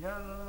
الرحيم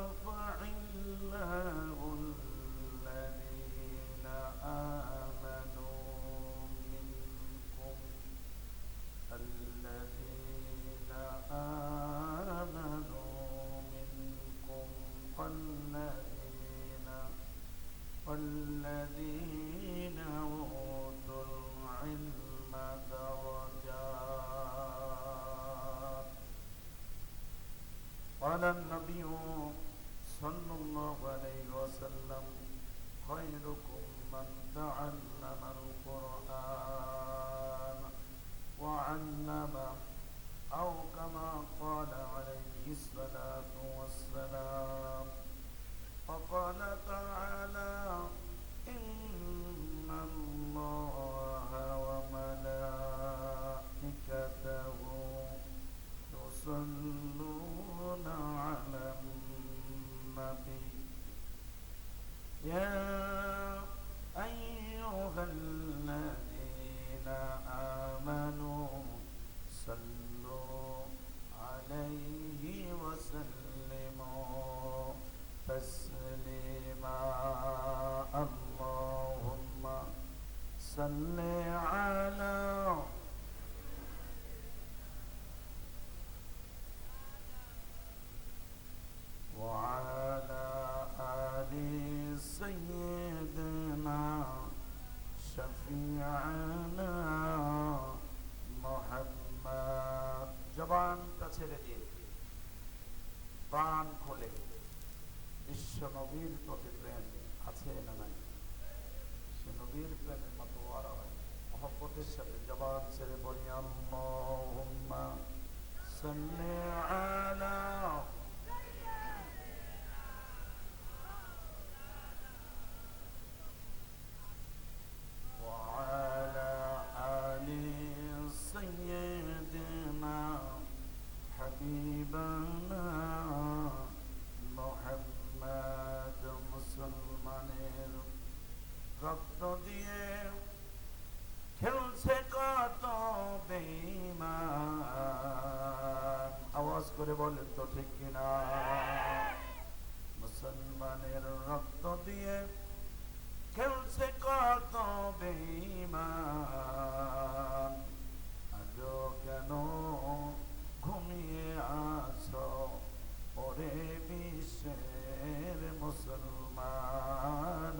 صل على وعلى آل سيدنا شفيعنا محمد জবানটা ছেড়ে দিয়ে প্রাণ খোলে বিশ্ব নবীর প্রতি প্রেম আছে না নাই সে নবীর প্রেমের মতো আর হয় মহব্বতের সাথে জবান ছেড়ে বলি আল্লাহুম্মা রক্ত দিয়ে খেলছে কত বেঈমান। আওয়াজ করে বলেন তো ঠিক কিনা? মুসলমানের রক্ত দিয়ে খেলছে কত বেঈমান। আজও কেন ঘুমিয়ে আছো ওরে বিশ্বের মুসলমান?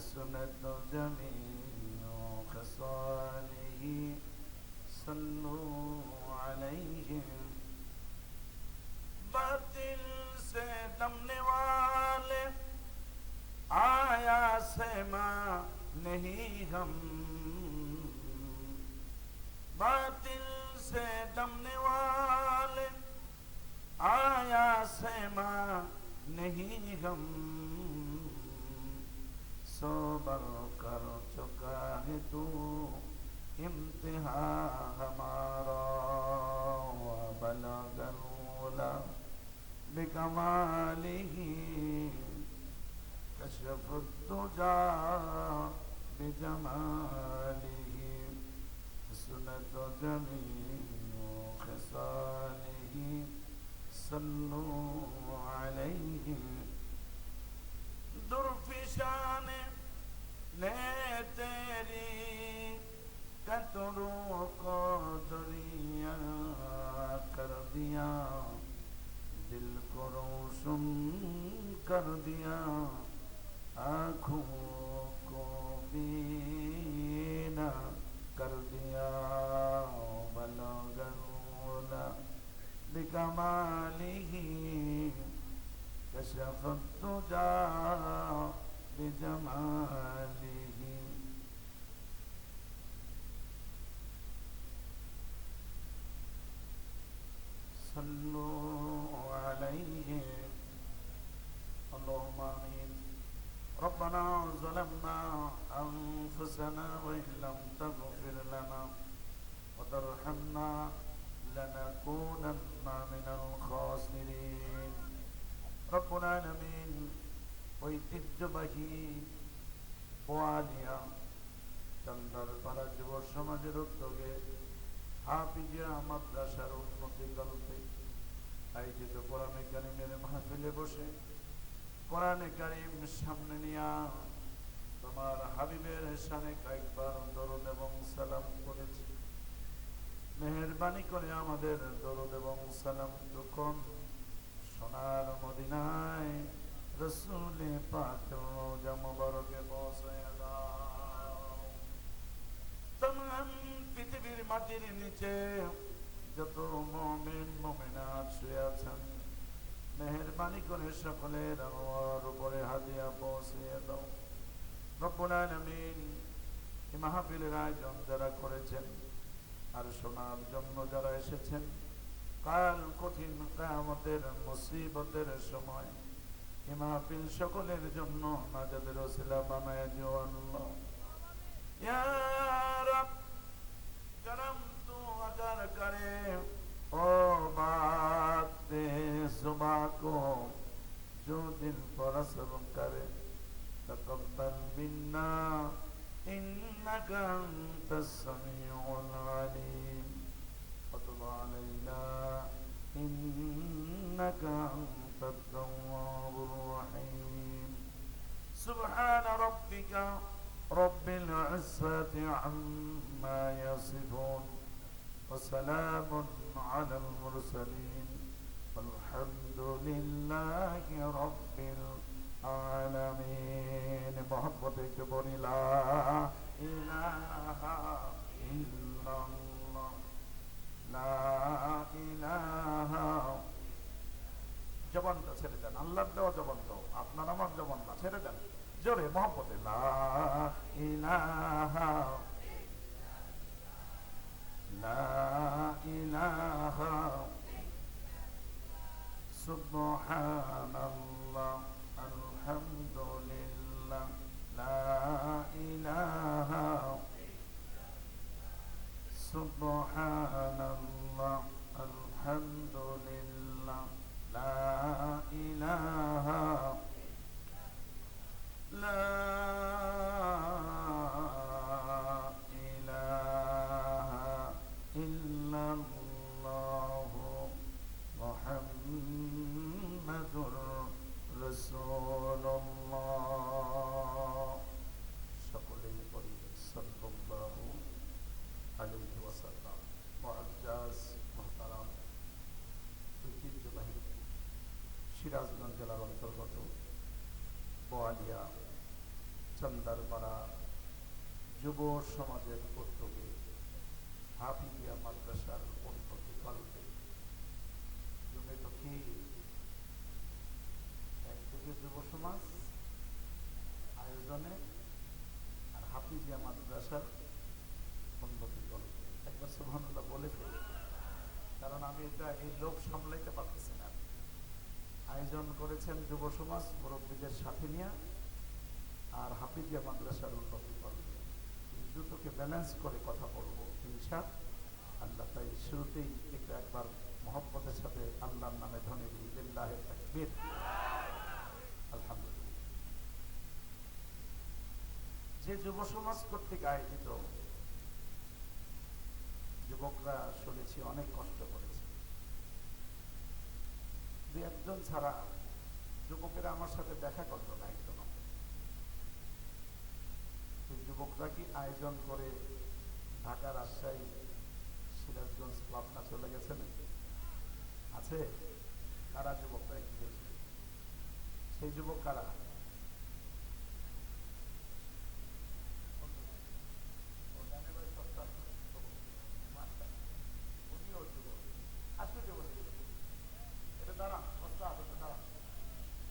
حسنت جميع خصاله صلوا عليه باطل سے دمنے والے آیا سے ماں نہیں ہم۔ باطل سے دمنے والے آیا سے ماں نہیں ہم۔ صبر کر چکا ہے تو امتحان ہمارا بلا بلغ الولا بکماله کشف الدجا بجماله سنت جمیع خصاله صلوا علیہ۔ در فشان نے تیری کتروں کو دریا کر دیا، دل کو روشن کر دیا، آنکھوں کو بینا کر دیا بلغنا بکماله كشف الدجى بجماله صلوا সমাজের উদ্যোগে হাফিজিয়া মাদ্রাসার উন্নতি কল্পে আয়োজিত কোরআনে কারিমের মাহফিলে বসে কোরআনে কারিম সামনে নিয়া তোমার হাবিবের সানে কয়েকবার দরুদ এবং সালাম করেছি মেহরবানি করে আমাদের দরুদ এবং সালাম তখন সোনার মদিনায় রসুলে পাক রোজা মুবারকে পৃথিবীর মাটির নিচে যত মমিন মুমিনাত শুয়ে আছেন, মেহরবানি করে সকলের আমার উপরে হাদিয়া পৌঁছিয়ে দাও। রব্বুল এই মাহফিলের আয়োজন যারা করেছেন আর শোনার জন্য যারা এসেছেন, কাল কঠিন কামতের মুসিবতের সময় এই মাহফিল সকলের জন্য নাজাদের ওসিলা বানায় দিও আল্লাহ। یا رب کرم تو اگر کرے او بات زما کو جو دن پر اثر کرے تقبل منا انك انت السميع العليم. وتب علينا انك انت التواب الرحيم. سبحان ربك رب العزة عما يصفون وسلام على المرسلين والحمد لله رب العالمين محبتك بر لا إله إلا الله لا إله জবানটা ছেড়ে দেন আল্লাহর দেওয়া জবান তো আপনার আমার জবান না ছেড়ে দেন জোরে মহব্বতে লা ইলাহা লা ইলাহা সুবহানাল্লাহ আলহামদুলিল্লাহ লা ইলাহা সুবহানাল্লাহ আলহামদুলিল্লাহ লা ইলাহা সিরাজগঞ্জ জেলার অন্তর্গত বোয়ালিয়া চন্দারপাড়া যুব সমাজের উদ্যোগে হাফিজিয়া মাদ্রাসার উন্নতি কল্পে জমে তো কি একদিকে যুব সমাজ আয়োজনে আর হাফিজিয়া মাদ্রাসার উন্নতি কল্পে একবার সুবহানাল্লাহ বলে ফেলি। কারণ আমি এটা এই লোক সামলাইতে পারতেছি না। আয়োজন করেছেন যুব সমাজ মুরব্বীদের সাথে নিয়ে আর হাফিজিয়া মাদ্রাসার উন্নতি করবে দুটোকে ব্যালেন্স করে কথা বলব ইনশা আল্লাহ তাই শুরুতেই একটু একবার মহব্বতের সাথে আল্লাহর নামে ধনে দিই, লিল্লাহে তাকবীর। আলহামদুলিল্লাহ। যে যুব সমাজ কর্তৃক আয়োজিত, যুবকরা শুনেছি অনেক কষ্ট করেছে। দু একজন ছাড়া যুবকেরা আমার সাথে দেখা করল না এই যুবকরা কি আয়োজন করে ঢাকা রাজশাহী সিরাজগঞ্জ পাবনা চলে গেছেন আছে? কারা যুবকরা কি সেই যুবক কারা উনিও যুবক আসলে যুবক এটা দাঁড়ান ওস্তাদ, এটা দাঁড়ান।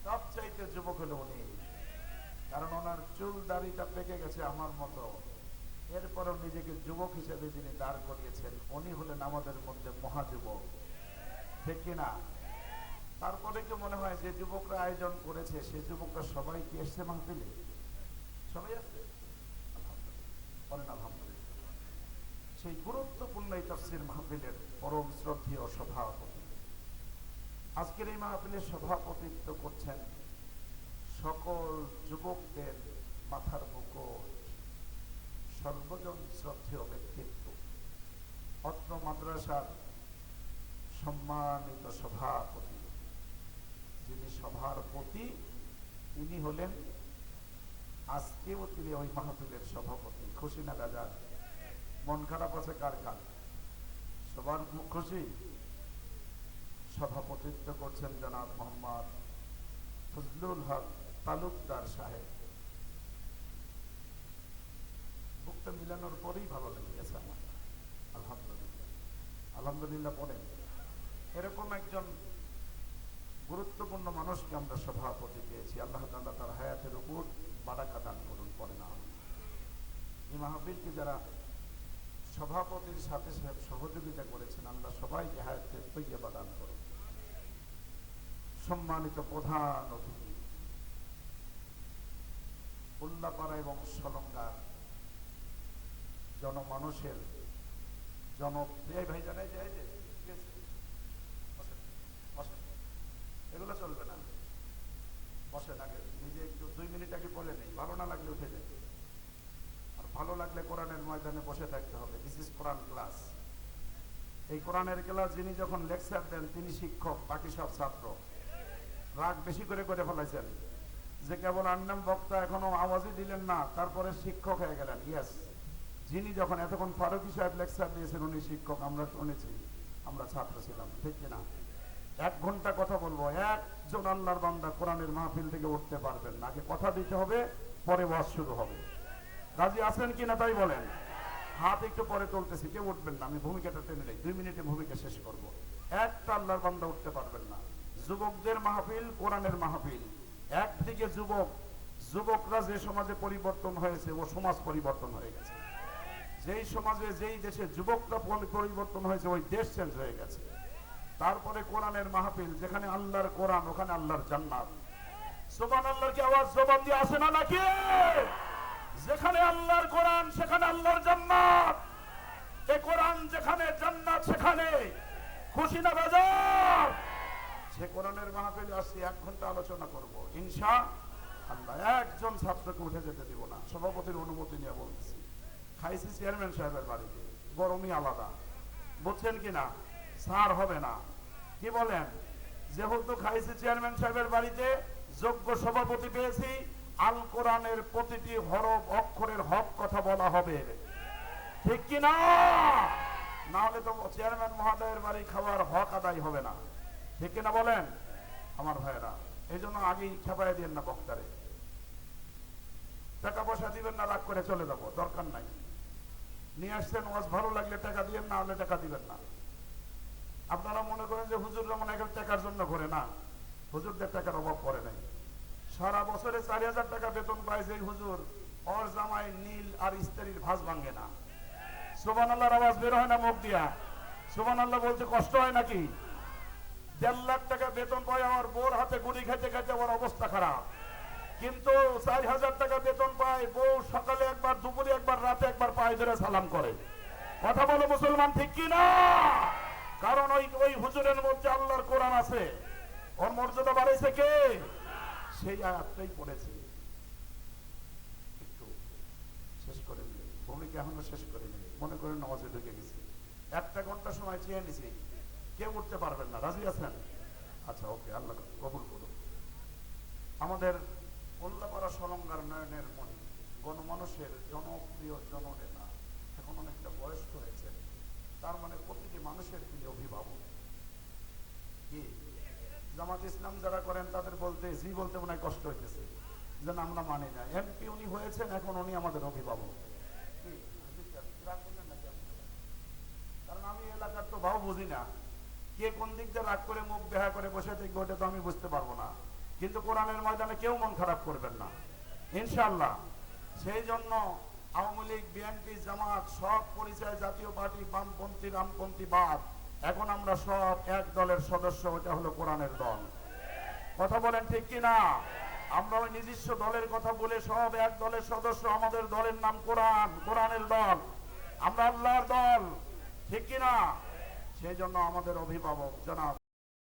সবচাইতে যুবক হলো উনি কারণ ওনার চুল দাড়িটা গেছে আমার মতো। এরপরও নিজেকে যুবক হিসেবে যিনি দাঁড় করিয়েছেন, উনি হলেন আমাদের মধ্যে মহাযুবক। ঠিক কিনা তারপরে কি মনে হয় যে যুবকরা আয়োজন করেছে, সে যুবকরা সবাই কি এসছে মাহফিলে? সবাই আসছে সেই গুরুত্বপূর্ণ এই তফসির মাহফিলের পরম শ্রদ্ধেয় সভাপতি। আজকের এই মাহফিলের সভাপতিত্ব করছেন সকল যুবকদের মাথার মুকুট। সর্বজন শ্রদ্ধেয় ব্যক্তিত্ব। অত্র মাদ্রাসার সম্মানিত সভাপতি। যিনি সভার প্রতি তিনি হলেন আজকেও তিনি ওই মাহফিলের সভাপতি। খুশি না রাজা মন খারাপ আছে কার কার? সবার খুশি? সভাপতিত্ব করছেন জনাব মোহাম্মদ ফজলুল হক তালুকদার সাহেব। বুকটা মিলানোর পরেই ভালো লেগে গেছে আমার আলহামদুলিল্লাহ। আলহামদুলিল্লাহ পড়েন এরকম একজন গুরুত্বপূর্ণ মানুষকে আমরা সভাপতি পেয়েছি। আল্লাহ তাআলা তার হায়াতের উপর বারাকা দান করুন, পরে না এই মাহফিলকে যারা সভাপতির সাথে সাথে সহযোগিতা করেছেন, আল্লাহ সবাইকে হায়াতে তৈবা দান করুন। সম্মানিত প্রধান অতিথি, উল্লাপাড়া এবং সলঙ্গার জনমানুষের জনপ্রিয় ভাই জানাই যায় যে। এগুলো চলবে না। বসেন আগে, নিজে একটু দুই মিনিট আগে বলে নেই। ভালো না লাগলে উঠে যাবে আর ভালো লাগলে কোরআনের ময়দানে বসে থাকতে হবে। দিস ইজ কোরআন ক্লাস এই কোরআনের ক্লাস যিনি যখন লেকচার দেন, তিনি শিক্ষক, বাকি সব ছাত্র। রাগ বেশি করে করে ফেলাইছেন। যে কেবল আন্নাম বক্তা এখনও আওয়াজই দিলেন না, তারপরে শিক্ষক হয়ে গেলেন। ইয়েস যিনি যখন এতক্ষণ ফারুকি সাহেব লেকচার দিয়েছেন, উনি শিক্ষক, আমরা শুনেছি, আমরা ছাত্র ছিলাম, ঠিক কিনা? এক ঘণ্টা কথা বলব, একজন আল্লাহর বান্দা কোরআনের মাহফিল থেকে উঠতে পারবেন না। আগে কথা দিতে হবে, পরে ওয়াজ শুরু হবে। রাজি আছেন কিনা তাই বলেন? হাত একটু পরে তুলতেছি, কেউ উঠবেন না, আমি ভূমিকাটা টেনে নেই, দুই মিনিটে ভূমিকা শেষ করব। একটা আল্লাহর বান্দা উঠতে পারবেন না। যুবকদের মাহফিল, কোরআনের মাহফিল। একদিকে যুবক, যুবকরা যে সমাজে পরিবর্তন হয়েছে, ও সমাজ পরিবর্তন হয়ে গেছে। যেই সমাজে, যেই দেশে যুবকরা পরিবর্তন হয়েছে, ওই দেশ চেঞ্জ হয়ে গেছে। তারপরে কোরআনের মাহফিল, যেখানে আল্লাহর কোরআন, ওখানে আল্লাহর জান্নাত। সোবান আল্লাহর কি আওয়াজ দিয়ে আসে না নাকি? যেখানে আল্লাহর কোরআন, সেখানে আল্লাহর জান্নাত। এ কোরআন যেখানে, জান্নাত সেখানে। খুশি না বাজার? সে কোরআনের মাহফিলে আসছি, এক ঘণ্টা আলোচনা করব। ইনশা আল্লাহ, একজন ছাত্রকে উঠে যেতে দিব না। সভাপতির অনুমতি নিয়ে বলতেছি খাইছি চেয়ারম্যান সাহেবের বাড়িতে। গরমই আলাদা। বুঝছেন কি না? সার হবে না। কি বলেন? যেহেতু খাইছি চেয়ারম্যান সাহেবের বাড়িতে যোগ্য সভাপতি পেয়েছি, আল কোরআনের প্রতিটি হরফ, অক্ষরের হক কথা বলা হবে। ঠিক কি না? না হলে তো চেয়ারম্যান মহোদয়ের বাড়ি খাওয়ার হক আদায় হবে না। ঠিক কিনা বলেন? আমার ভাইয়েরা এই জন্য আগেই খেপাই দিন না বক্তারে। টাকা পয়সা দিবেন না, রাগ করে চলে যাব। দরকার নাই। নিয়ে আসছেন ওয়াজ ভালো লাগলে টাকা দিবেন না হলে টাকা দিবেন না। আপনারা মনে করেন যে হুজুর যেমন এখন টাকার জন্য করে না। হুজুরদের টাকার অভাব পড়ে নাই। সারা বছরে চারি হাজার টাকা বেতন পায় যে হুজুর। অর জামাই নীল আর স্ত্রীর ভাস ভাঙে না। সোবান আল্লাহর আওয়াজ বের হয় না মুখ দিয়া? সোবান আল্লাহ বলছে কষ্ট হয় নাকি? দেড় লাখ টাকা বেতন পায়, আমার বোর হাতে গুড়ি খেতে খেতে আমার অবস্থা খারাপ। কিন্তু চার হাজার টাকা বেতন পায়, বউ সকালে একবার, দুপুরে একবার, রাতে একবার পায়ে ধরে সালাম করে। কথা বলো মুসলমান, ঠিক কি কারণ ওই ওই হুজুরের মধ্যে আল্লাহর কোরআন আছে। ওর মর্যাদা বাড়াইছে কে? সেই আয়াতটাই পড়েছি। একটু তাবলিক এখনও শেষ করিনি মনে করে নামাজে ঢুকে গেছি। একটা ঘণ্টা সময় চেয়ে নিছি। কেউ উঠতে পারবেন না। রাজি আছেন? আচ্ছা ওকে, আল্লাহ কবুল করুন আমাদের কল্লাপাড়া সলঙ্গার নয়নের মণি, গণমানুষের জনপ্রিয় জননেতা, এখন অনেকটা বয়স্ক হয়েছে। তার মানে প্রতিটি মানুষের তিনি অভিভাবক। কি? জামাত ইসলাম যারা করেন, তাদের বলতে, জি বলতে মনে হয় কষ্ট হইতেছে। যেন আমরা মানি না। এমপি উনি হয়েছেন, এখন উনি আমাদের অভিভাবক? কারণ আমি এলাকার তো ভাও বুঝি না। কে কোন দিক দিয়ে রাগ করে, মুখ দেখা করে বসে থাকবে, ওটা তো আমি বুঝতে পারব না। কিন্তু কোরআনের ময়দানে কেউ মন খারাপ করবেন না। ইনশাল্লাহ সেই জন্য আওয়ামী লীগ, বিএনপি, জামাত সব পরিচয় জাতীয় পার্টি, বামপন্থী, রামপন্থী বাদ। এখন আমরা সব এক দলের সদস্য ওটা হলো কোরআনের দল। কথা বলেন ঠিক কি না? আমরা ওই নিজস্ব দলের কথা বলে সব এক দলের সদস্য, আমাদের দলের নাম কোরআন, কোরআনের দল। আমরা আল্লাহর দল, ঠিক কি না? সেই জন্য আমাদের অভিভাবক, জনাব